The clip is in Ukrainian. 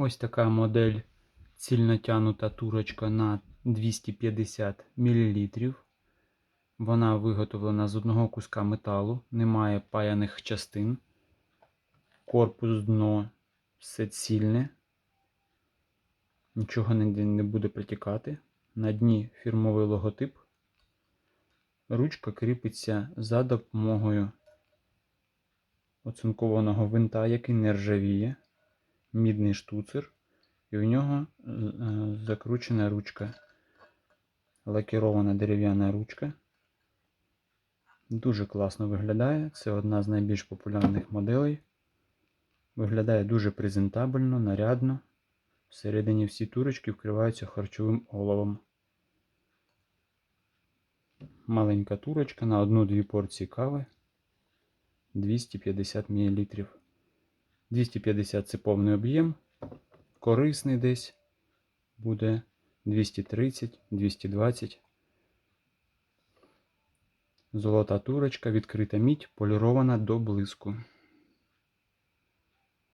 Ось така модель цільнотянута турочка на 250 мл. Вона виготовлена з одного куска металу, немає паяних частин. Корпус дно все цільне. Нічого не буде протікати. На дні фірмовий логотип. Ручка кріпиться за допомогою оцинкованого винта, який не ржавіє, мідний штуцер, і в нього е, закручена ручка, лакірована дерев'яна ручка. Дуже класно виглядає. Це одна з найбільш популярних моделей. Виглядає дуже презентабельно, нарядно. Всередині всі турочки вкриваються харчовим оловом. Маленька турочка на одну-дві порції кави. 250 мл. 250 це повний об'єм. Корисний десь буде 230-220. Золота турочка, відкрита мідь, полірована до блиску.